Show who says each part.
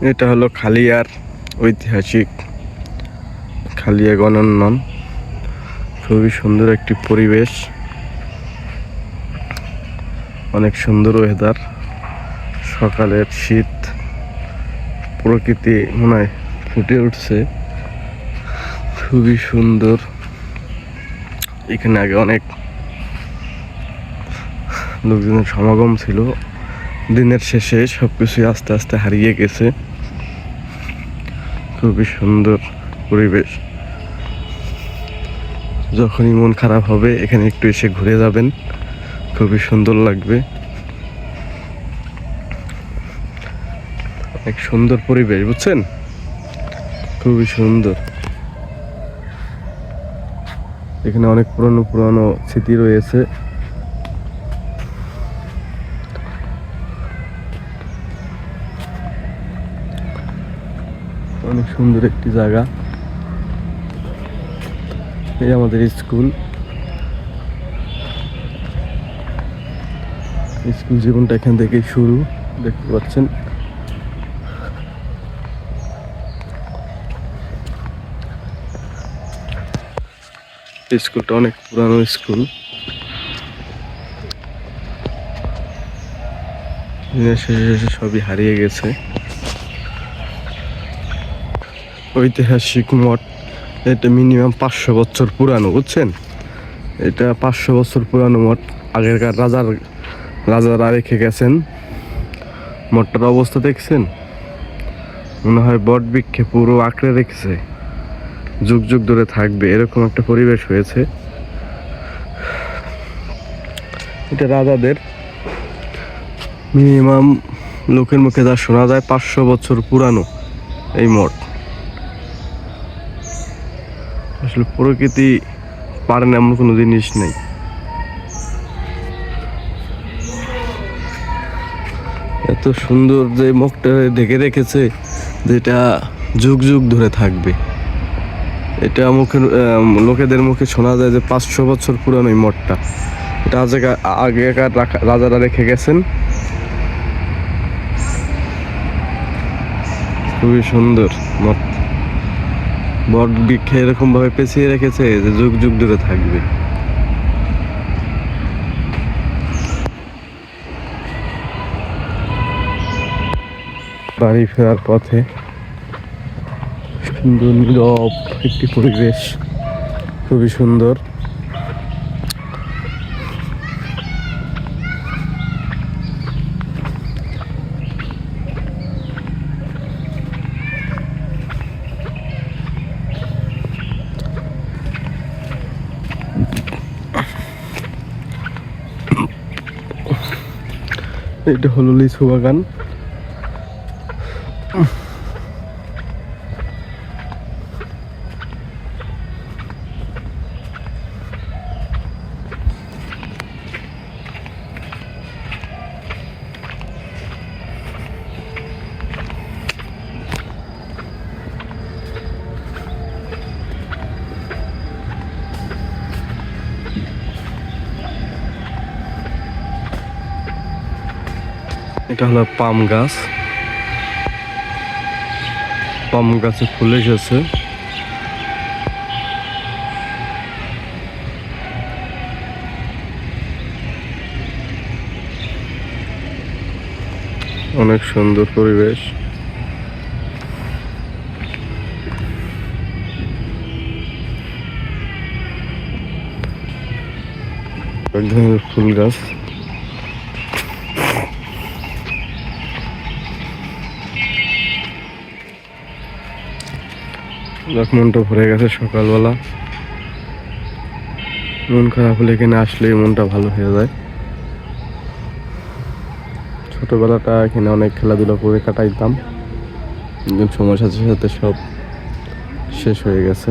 Speaker 1: এটা হলো খালিয়ার ঐতিহাসিক খালিয়া গণন্নন খুবই সুন্দর একটি পরিবেশ। অনেক সুন্দর ওয়েদার সকালের শীত প্রকৃতি মনে হয় ফুটে উঠছে। খুবই সুন্দর। এখানে আগে অনেক লোকজনের সমাগম ছিল। দিনের শেষে সব কিছুই আস্তে আস্তে হারিয়ে গেছে। খুবই সুন্দর পরিবেশ। যখনই মন খারাপ হবে, এখানে একটু এসে ঘুরে যাবেন। খুবই সুন্দর লাগবে। এক সুন্দর পরিবেশ, বুঝছেন? খুবই সুন্দর। এখানে অনেক পুরনো পুরনো স্মৃতি রয়েছে। অনেক সুন্দর একটি জায়গা। এই আমাদের স্কুল। স্কুল জীবনটা এখান থেকেই শুরু, দেখতে পাচ্ছেন। স্কুলটা অনেক পুরানো স্কুল। সবই হারিয়ে গেছে। ঐতিহাসিক মঠ। এটা মিনিমাম পাঁচশো বছর পুরানো, বুঝছেন? এটা পাঁচশো বছর পুরানো মঠ। আগেরকার রাজার, রাজারা রেখে গেছেন। মঠটার অবস্থা দেখছেন? মনে হয় বট বৃক্ষে পুরো আঁকড়ে রেখেছে। যুগ যুগ ধরে থাকবে, এরকম একটা পরিবেশ হয়েছে। এটা রাজাদের মিনিমাম লোকের মুখে যা শোনা যায়, পাঁচশো বছর পুরানো এই মঠ। আসলে প্রকৃতি পারে না এমন কোনো জিনিস নেই। এত সুন্দর যে মুখটা ঢেকে রেখেছে যেটা যুগ যুগ ধরে থাকবে। এটা আহ, লোকেদের মুখে শোনা যায় যে পাঁচশো বছর পুরানো এই মঠটা। এটা আগেকার রাজারা রেখে গেছেন। খুবই সুন্দর মঠ। বট বৃক্ষে এরকম ভাবে পেঁচিয়ে রেখেছে যে যুগ যুগ ধরে থাকবে। বাড়ি ফেরার পথে সুন্দর নীরব একটি পরিবেশ, খুবই সুন্দর। এটা হলো লিচু বাগান। এটা হলো পাম গাছ। পাম গাছে ফুল এসেছে। অনেক সুন্দর পরিবেশ। এক ধরনের ফুল গাছ। যাক মনটা ভরে গেছে সকালবেলা। মন খারাপ হলে এখানে আসলেই মনটা ভালো হয়ে যায়। ছোটোবেলাটা এখানে অনেক খেলাধুলা করে কাটাইতাম। সময়ের সাথে সাথে সব শেষ হয়ে গেছে।